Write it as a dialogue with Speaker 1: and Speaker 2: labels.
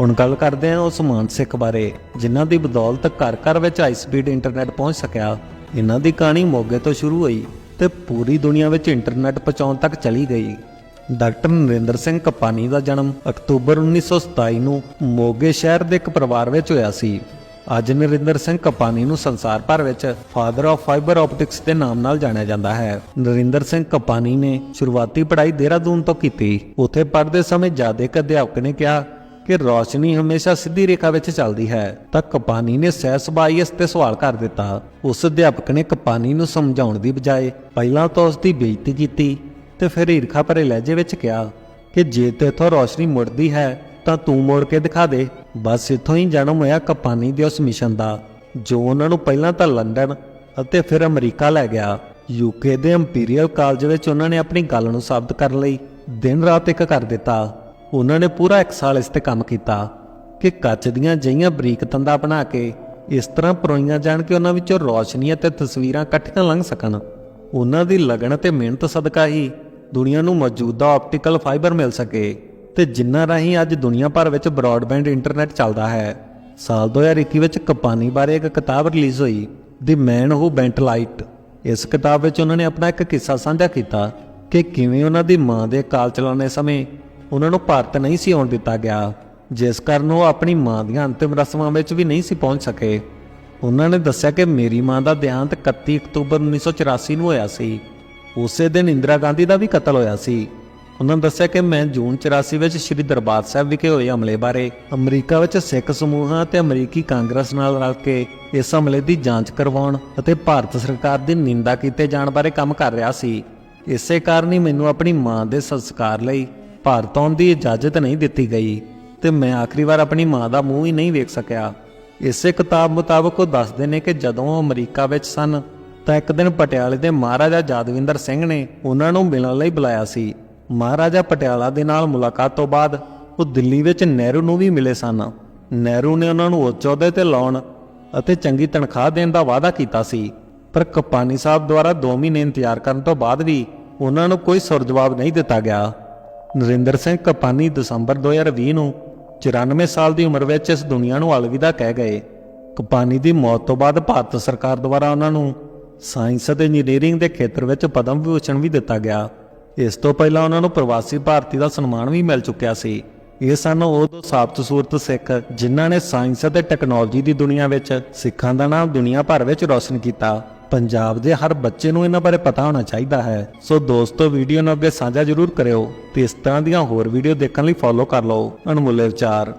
Speaker 1: ਹੁਣ ਗੱਲ ਕਰਦੇ ਹਾਂ ਉਸ ਮਾਨ ਸਿੱਖ ਬਾਰੇ, ਜਿਨ੍ਹਾਂ ਦੀ ਬਦੌਲਤ ਘਰ ਘਰ ਵਿੱਚ ਹਾਈ ਸਪੀਡ ਇੰਟਰਨੈਟ ਪਹੁੰਚ ਸਕਿਆ ਇਹਨਾਂ ਦੀ ਕਹਾਣੀ ਮੋਗੇ ਤੋਂ ਸ਼ੁਰੂ ਹੋਈ ਤੇ ਪੂਰੀ ਦੁਨੀਆ ਵਿੱਚ ਇੰਟਰਨੈਟ ਪਹੁੰਚਾਉਣ ਤੱਕ ਚਲੀ ਗਈ। ਡਾਕਟਰ ਨਰਿੰਦਰ ਸਿੰਘ ਕਪਾਨੀ ਦਾ ਜਨਮ ਅਕਤੂਬਰ 1927 ਨੂੰ ਮੋਗੇ ਸ਼ਹਿਰ ਦੇ ਇੱਕ ਪਰਿਵਾਰ ਵਿੱਚ ਹੋਇਆ ਸੀ। ਅੱਜ ਨਰਿੰਦਰ ਸਿੰਘ ਕਪਾਨੀ ਨੂੰ ਸੰਸਾਰ ਭਰ ਵਿੱਚ ਫਾਦਰ ਆਫ ਫਾਈਬਰ ਆਪਟਿਕਸ ਦੇ ਨਾਮ ਨਾਲ ਜਾਣਿਆ ਜਾਂਦਾ ਹੈ। ਨਰਿੰਦਰ ਸਿੰਘ ਕਪਾਨੀ ਨੇ ਸ਼ੁਰੂਆਤੀ ਪੜ੍ਹਾਈ ਦੇਹਰਾਦੂਨ ਤੋਂ ਕੀਤੀ। ਉੱਥੇ ਪੜ੍ਹਦੇ ਸਮੇਂ ਜਾਦੇਕ ਅਧਿਆਪਕ ਨੇ ਕਿਹਾ ਕਿ ਰੌਸ਼ਨੀ ਹਮੇਸ਼ਾ ਸਿੱਧੀ ਰੇਖਾ ਵਿੱਚ ਚੱਲਦੀ ਹੈ, ਤਾਂ ਕਪਾਨੀ ਨੇ ਸਹਿਸਬਾਈ ਇਸ ਤੇ ਸਵਾਲ ਕਰ ਦਿੱਤਾ। ਉਸ ਅਧਿਆਪਕ ਨੇ ਕਪਾਨੀ ਨੂੰ ਸਮਝਾਉਣ ਦੀ ਬਜਾਏ ਪਹਿਲਾਂ ਤਾਂ ਉਸ ਦੀ ਬੇਇੱਜ਼ਤੀ ਕੀਤੀ ਤੇ ਫਿਰ ਈਰਖਾ ਭਰੇ ਲਹਿਜੇ ਵਿੱਚ ਕਿਹਾ ਕਿ ਜੇ ਤੇਥੋਂ ਰੌਸ਼ਨੀ ਮੁੜਦੀ ਹੈ, ਤਾਂ ਤੂੰ ਮੋੜ ਕੇ ਦਿਖਾ ਦੇ। ਬਸ ਇੱਥੋਂ ਹੀ ਜਨਮ ਹੋਇਆ ਕਪਾਨੀ ਦੇ ਉਸ ਮਿਸ਼ਨ ਦਾ, ਜੋ ਉਹਨਾਂ ਨੂੰ ਪਹਿਲਾਂ ਤਾਂ ਲੰਡਨ ਅਤੇ ਫਿਰ ਅਮਰੀਕਾ ਲੈ ਗਿਆ। ਯੂਕੇ ਦੇ ਇੰਪੀਰੀਅਲ ਕਾਲਜ ਵਿੱਚ ਉਹਨਾਂ ਨੇ ਆਪਣੀ ਗੱਲ ਨੂੰ ਸਾਬਤ ਕਰਨ ਲਈ ਦਿਨ ਰਾਤ ਇੱਕ ਕਰ ਦਿੱਤਾ। ਉਹਨਾਂ ਨੇ ਪੂਰਾ ਇੱਕ ਸਾਲ ਇਸ ਤੇ ਕੰਮ ਕੀਤਾ ਕਿ ਕੱਚ ਦੀਆਂ ਜਈਆਂ ਬਰੀਕ ਤੰਦਾਂ ਬਣਾ ਕੇ ਇਸ ਤਰ੍ਹਾਂ ਪਰੋਈਆਂ ਜਾਣ ਕਿ ਉਹਨਾਂ ਵਿੱਚੋਂ ਰੌਸ਼ਨੀ ਅਤੇ ਤਸਵੀਰਾਂ ਇਕੱਠੀਆਂ ਲੰਘ ਸਕਣ। ਉਹਨਾਂ ਦੀ ਲਗਨ ਤੇ ਮਿਹਨਤ ਸਦਕਾ ਹੀ ਦੁਨੀਆ ਨੂੰ ਮੌਜੂਦਾ ਆਪਟੀਕਲ ਫਾਈਬਰ ਮਿਲ ਸਕੇ ਤੇ ਜਿੰਨਾ ਰਾਹੀਂ ਅੱਜ ਦੁਨੀਆ ਭਰ ਵਿੱਚ ਬ੍ਰਾਡਬੈਂਡ ਇੰਟਰਨੈਟ ਚੱਲਦਾ ਹੈ। ਸਾਲ 2021 ਵਿੱਚ ਕਪਾਨੀ ਬਾਰੇ ਇੱਕ ਕਿਤਾਬ ਰਿਲੀਜ਼ ਹੋਈ ਦੀ ਮੈਨ ਹੂ ਬੈਂਟ ਲਾਈਟ ਇਸ ਕਿਤਾਬ ਵਿੱਚ ਉਹਨਾਂ ਨੇ ਆਪਣਾ ਇੱਕ ਕਿੱਸਾ ਸਾਂਝਾ ਕੀਤਾ ਕਿ ਕਿਵੇਂ ਉਹਨਾਂ ਦੀ ਮਾਂ ਦੇ ਕਾਲ ਚਲਾਉਣੇ ਸਮੇਂ ਉਹਨਾਂ ਨੂੰ ਭਾਰਤ ਨਹੀਂ ਸੀ ਆਉਣ ਦਿੱਤਾ ਗਿਆ, ਜਿਸ ਕਾਰਨ ਉਹ ਆਪਣੀ ਮਾਂ ਦੀਆਂ ਅੰਤਿਮ ਰਸਮਾਂ ਵਿੱਚ ਵੀ ਨਹੀਂ ਸੀ ਪਹੁੰਚ ਸਕੇ। ਉਹਨਾਂ ਨੇ ਦੱਸਿਆ ਕਿ ਮੇਰੀ ਮਾਂ ਦਾ ਦੇਹਾਂਤ 31 ਅਕਤੂਬਰ 1984 ਨੂੰ ਹੋਇਆ ਸੀ। ਉਸੇ ਦਿਨ ਇੰਦਰਾ ਗਾਂਧੀ ਦਾ ਵੀ ਕਤਲ ਹੋਇਆ ਸੀ। ਉਹਨਾਂ ਨੇ ਦੱਸਿਆ ਕਿ ਮੈਂ ਜੂਨ 84 ਵਿੱਚ ਸ੍ਰੀ ਦਰਬਾਰ ਸਾਹਿਬ ਵਿਖੇ ਹੋਏ ਹਮਲੇ ਬਾਰੇ ਅਮਰੀਕਾ ਵਿੱਚ ਸਿੱਖ ਸਮੂਹਾਂ ਤੇ ਅਮਰੀਕੀ ਕਾਂਗਰਸ ਨਾਲ ਰਲ ਕੇ ਇਸ ਹਮਲੇ ਦੀ ਜਾਂਚ ਕਰਵਾਉਣ ਅਤੇ ਭਾਰਤ ਸਰਕਾਰ ਦੀ ਨਿੰਦਾ ਕੀਤੇ ਜਾਣ ਬਾਰੇ ਕੰਮ ਕਰ ਰਿਹਾ ਸੀ। ਇਸੇ ਕਾਰਨ ਹੀ ਮੈਨੂੰ ਆਪਣੀ ਮਾਂ ਦੇ ਸੰਸਕਾਰ ਲਈ ਭਾਰਤ ਆਉਣ ਦੀ ਇਜਾਜ਼ਤ ਨਹੀਂ ਦਿੱਤੀ ਗਈ ਤੇ ਮੈਂ ਆਖਰੀ ਵਾਰ ਆਪਣੀ ਮਾਂ ਦਾ ਮੂੰਹ ਹੀ ਨਹੀਂ ਵੇਖ ਸਕਿਆ। ਇਸੇ ਕਿਤਾਬ ਮੁਤਾਬਕ ਉਹ ਦੱਸਦੇ ਨੇ ਕਿ ਜਦੋਂ ਉਹ ਅਮਰੀਕਾ ਵਿੱਚ ਸਨ, ਤਾਂ ਇੱਕ ਦਿਨ ਪਟਿਆਲੇ ਦੇ ਮਹਾਰਾਜਾ ਜਾਦਵਿੰਦਰ ਸਿੰਘ ਨੇ ਉਹਨਾਂ ਨੂੰ ਮਿਲਣ ਲਈ ਬੁਲਾਇਆ ਸੀ। ਮਹਾਰਾਜਾ ਪਟਿਆਲਾ ਦੇ ਨਾਲ ਮੁਲਾਕਾਤ ਤੋਂ ਬਾਅਦ ਉਹ ਦਿੱਲੀ ਵਿੱਚ ਨਹਿਰੂ ਨੂੰ ਵੀ ਮਿਲੇ ਸਨ। ਨਹਿਰੂ ਨੇ ਉਹਨਾਂ ਨੂੰ ਉੱਚ ਅਹੁਦੇ ਤੇ ਲਾਉਣ ਅਤੇ ਚੰਗੀ ਤਨਖਾਹ ਦੇਣ ਦਾ ਵਾਅਦਾ ਕੀਤਾ ਸੀ। ਪਰ ਕਪਾਨੀ ਸਾਹਿਬ ਦੁਆਰਾ 2 ਮਹੀਨੇ ਇੰਤਜ਼ਾਰ ਕਰਨ ਤੋਂ ਬਾਅਦ ਵੀ ਉਹਨਾਂ ਨੂੰ ਕੋਈ ਸੁਰ ਜਵਾਬ ਨਹੀਂ ਦਿੱਤਾ ਗਿਆ। ਨਰਿੰਦਰ ਸਿੰਘ ਕਪਾਨੀ ਦਸੰਬਰ 2020 ਨੂੰ 94 ਸਾਲ ਦੀ ਉਮਰ ਵਿੱਚ ਇਸ ਦੁਨੀਆ ਨੂੰ ਅਲਵਿਦਾ ਕਹਿ ਗਏ। ਕਪਾਨੀ ਦੀ ਮੌਤ ਤੋਂ ਬਾਅਦ ਭਾਰਤ ਸਰਕਾਰ ਦੁਆਰਾ ਉਹਨਾਂ ਨੂੰ ਸਾਇੰਸ ਅਤੇ ਇੰਜੀਨੀਅਰਿੰਗ ਦੇ ਖੇਤਰ ਵਿੱਚ ਪਦਮ ਵਿਭੂਸ਼ਣ ਵੀ ਦਿੱਤਾ ਗਿਆ। ਇਸ ਤੋਂ ਪਹਿਲਾਂ ਉਹਨਾਂ ਨੂੰ ਪ੍ਰਵਾਸੀ ਭਾਰਤੀ ਦਾ ਸਨਮਾਨ ਵੀ ਮਿਲ ਚੁੱਕਿਆ ਸੀ। ਇਹ ਸਨ ਉਹ ਦੋ ਸਾਬਤ ਸੂਰਤ ਸਿੱਖ ਜਿਨ੍ਹਾਂ ਨੇ ਸਾਇੰਸ ਅਤੇ ਟੈਕਨੋਲੋਜੀ ਦੀ ਦੁਨੀਆ ਵਿੱਚ ਸਿੱਖਾਂ ਦਾ ਨਾਮ ਦੁਨੀਆ ਭਰ ਵਿੱਚ ਰੌਸ਼ਨ ਕੀਤਾ। ਪੰਜਾਬ ਦੇ ਹਰ ਬੱਚੇ ਨੂੰ ਇਹਨਾਂ ਬਾਰੇ ਪਤਾ ਹੋਣਾ ਚਾਹੀਦਾ ਹੈ। ਸੋ ਦੋਸਤੋ ਵੀਡੀਓ ਨੂੰ ਅੱਗੇ ਸਾਂਝਾ ਜ਼ਰੂਰ ਕਰਿਓ ਤੇ ਇਸ ਤਰ੍ਹਾਂ ਦੀਆਂ ਹੋਰ ਵੀਡੀਓ ਦੇਖਣ ਲਈ ਫੋਲੋ ਕਰ ਲਓ। ਅਣਮੁੱਲੇ ਵਿਚਾਰ।